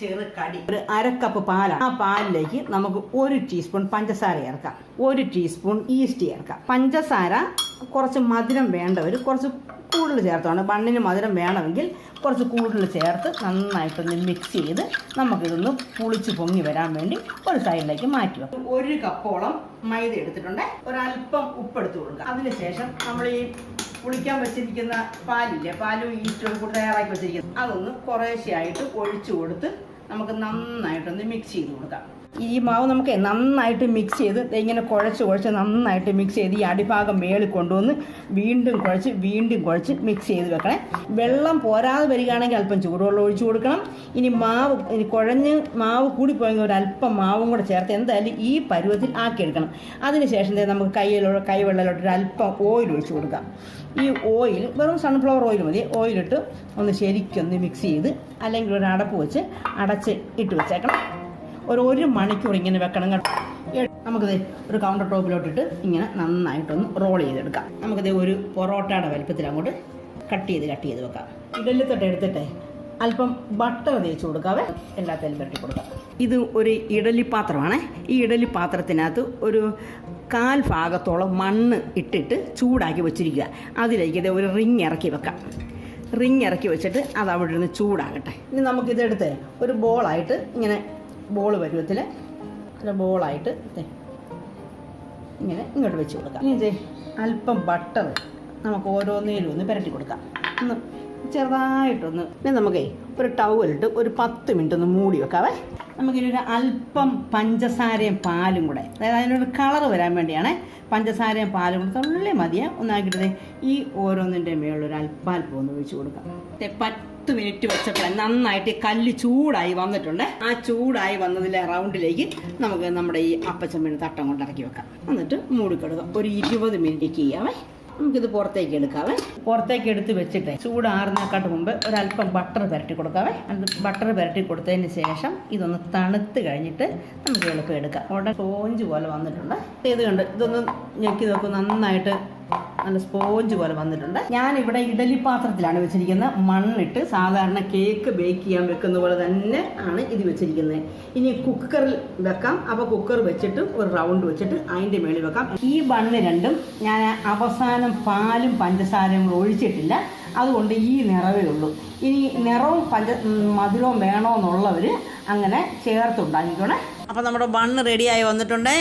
ചെറു കടി. ഒരു അരക്കപ്പ് പാലാണ്. ആ പാലിലേക്ക് നമുക്ക് ഒരു ടീസ്പൂൺ പഞ്ചസാര ചേർക്കാം. ഒരു ടീസ്പൂൺ ഈസ്റ്റ് ചേർക്കാം. പഞ്ചസാര കുറച്ച് മധുരം വേണ്ടവർ കുറച്ച് കൂടുതൽ ചേർത്താണ്. ബണ്ണിന് മധുരം വേണമെങ്കിൽ കുറച്ച് കൂടുതൽ ചേർത്ത് നന്നായിട്ടൊന്ന് മിക്സ് ചെയ്ത് നമുക്കിതൊന്ന് പുളിച്ച് പൊങ്ങി വരാൻ വേണ്ടി ഒരു സൈഡിലേക്ക് മാറ്റി വെക്കും. ഒരു കപ്പോളം മൈദ എടുത്തിട്ടുണ്ട്. ഒരല്പം ഉപ്പെടുത്ത് കൊടുക്കുക അതിനുശേഷം നമ്മൾ ഈ പുളിക്കാൻ വെച്ചിരിക്കുന്ന പാലില്ലേ? പാലും ഈസ്റ്റും കൂടെ തയ്യാറാക്കി വെച്ചിരിക്കുന്നത്. അതൊന്ന് കുറേശ്ശെയായിട്ട് ഒഴിച്ചു കൊടുത്ത് നമുക്ക് നന്നായിട്ടൊന്ന് മിക്സ് ചെയ്ത് കൊടുക്കാം. ഈ മാവ് നമുക്ക് നന്നായിട്ട് മിക്സ് ചെയ്ത് ഇങ്ങനെ കുഴച്ച് കുഴച്ച് നന്നായിട്ട് മിക്സ് ചെയ്ത് ഈ അടിഭാഗം മേളിൽ കൊണ്ടുവന്ന് വീണ്ടും കുഴച്ച് വീണ്ടും കുഴച്ച് മിക്സ് ചെയ്ത് വെക്കണേ. വെള്ളം പോരാതെ വരികയാണെങ്കിൽ അല്പം ചൂടുവെള്ളം ഒഴിച്ചു കൊടുക്കണം. ഇനി മാവ് ഇനി കുഴഞ്ഞ് മാവ് കൂടിപ്പോയെങ്കിൽ ഒരു അല്പം മാവും കൂടെ ചേർത്ത് എന്തായാലും ഈ പരുവത്തിൽ ആക്കിയെടുക്കണം. അതിനുശേഷം നമുക്ക് കയ്യിലുള്ള കൈവെള്ളലോട്ട് ഒരു അല്പം ഓയിൽ ഒഴിച്ചു കൊടുക്കാം. ഈ ഓയിൽ വെറും സൺഫ്ലവർ ഓയിൽ മതി. ഓയിലിട്ട് ഒന്ന് ശരിക്കൊന്ന് മിക്സ് ചെയ്ത് അല്ലെങ്കിൽ ഒരു അടപ്പ് വെച്ച് അടച്ച് ഇട്ട് വെച്ചേക്കണം. ഒരു ഒരു മണിക്കൂർ ഇങ്ങനെ വെക്കണം കേട്ടോ. നമുക്കിത് ഒരു കൗണ്ടർ ടോപ്പിലോട്ടിട്ട് ഇങ്ങനെ നന്നായിട്ടൊന്ന് റോൾ ചെയ്തെടുക്കാം. നമുക്കിത് ഒരു പൊറോട്ടയുടെ വലിപ്പത്തിൽ അങ്ങോട്ട് കട്ട് ചെയ്ത് കട്ട് ചെയ്ത് വെക്കാം. ഇഡലി തൊട്ട് എടുത്തിട്ട് അല്പം ബട്ടർ തേച്ച് കൊടുക്കാവേ. എല്ലാത്തിലും തട്ടി കൊടുക്കാം. ഇത് ഒരു ഇഡലി പാത്രമാണ്. ഈ ഇഡലി പാത്രത്തിനകത്ത് ഒരു കാൽ ഭാഗത്തോളം മണ്ണ് ഇട്ടിട്ട് ചൂടാക്കി വെച്ചിരിക്കുക. അതിലേക്ക് ഇത് ഒരു റിങ് ഇറക്കി വെക്കാം. റിങ് ഇറക്കി വെച്ചിട്ട് അത് അവിടെ ഇരുന്ന് ചൂടാകട്ടെ. ഇനി നമുക്കിതെടുത്ത് ഒരു ബോളായിട്ട് ഇങ്ങനെ ബോൾ പരുവത്തിൽ ഒരു ബോളായിട്ട് ഇങ്ങനെ ഇങ്ങോട്ട് വെച്ച് കൊടുക്കാം. ഇനി അല്പം ബട്ടർ നമുക്ക് ഓരോന്നേലും ഒന്ന് പുരട്ടി കൊടുക്കാം. ഒന്ന് ചെറുതായിട്ടൊന്ന്. പിന്നെ നമുക്കേ ഒരു ടവലിട്ട് ഒരു പത്ത് മിനിറ്റ് ഒന്ന് മൂടി വെക്കാവേ. നമുക്കിനി ഒരു അല്പം പഞ്ചസാരയും പാലും കൂടെ അതായത് അതിനൊരു കളർ വരാൻ വേണ്ടിയാണ്. പഞ്ചസാരയും പാലും കൂടെ തുള്ളി മതിയെ. ഒന്നാക്കിയിട്ട് ഈ ഓരോന്നിന്റെ മേളിൽ ഒരു അല്പാൽപ്പം ഒന്ന് ഒഴിച്ചു കൊടുക്കാം. പത്ത് മിനിറ്റ് വെച്ചപ്പോൾ നന്നായിട്ട് കല്ല് ചൂടായി വന്നിട്ടുണ്ട്. ആ ചൂടായി വന്നതിലെ റൗണ്ടിലേക്ക് നമുക്ക് നമ്മുടെ ഈ അപ്പച്ചമ്മീൻ തട്ടം കൊണ്ട് ഇറക്കി വെക്കാം. എന്നിട്ട് മൂടിക്കൊടുക്കാം ഒരു ഇരുപത് മിനിറ്റ് ചെയ്യാവേ. നമുക്കിത് പുറത്തേക്ക് എടുക്കാവേ. പുറത്തേക്ക് എടുത്ത് വെച്ചിട്ട് ചൂടാറുന്നേക്കാട്ട് മുമ്പ് ഒരല്പം ബട്ടർ പുരട്ടി കൊടുക്കാവേ. അത് ബട്ടർ പുരട്ടി കൊടുത്തതിന് ശേഷം ഇതൊന്ന് തണുത്ത് കഴിഞ്ഞിട്ട് നമുക്ക് എളുപ്പം എടുക്കാം. ഉടനെ സ്പോഞ്ച് പോലെ വന്നിട്ടുണ്ട്. ഇത് കണ്ട് ഇതൊന്ന് ഞെക്കി നോക്കും നന്നായിട്ട് നല്ല സ്പോഞ്ച് പോലെ വന്നിട്ടുണ്ട്. ഞാൻ ഇവിടെ ഇഡലി പാത്രത്തിലാണ് വെച്ചിരിക്കുന്നത്. മണ്ണിട്ട് സാധാരണ കേക്ക് ബേക്ക് ചെയ്യാൻ വെക്കുന്ന പോലെ തന്നെ ആണ് ഇത് വെച്ചിരിക്കുന്നത്. ഇനി കുക്കറിൽ വെക്കാം. അപ്പോൾ കുക്കർ വെച്ചിട്ട് ഒരു റൗണ്ട് വെച്ചിട്ട് അതിന്റെ മേളിൽ വെക്കാം. ഈ ബണ്ണ് രണ്ടും ഞാൻ അവസാനം പാലും പഞ്ചസാരയും ഒഴിച്ചിട്ടില്ല. അതുകൊണ്ട് ഈ നിറവേ ഉള്ളൂ. ഇനി നിറവും പഞ്ച മധുരവും വേണമെന്നുള്ളവർ അങ്ങനെ ചേർത്തുണ്ടാക്കിക്കോണേ അപ്പോൾ നമ്മുടെ ബണ്ണ് റെഡിയായി വന്നിട്ടുണ്ട്.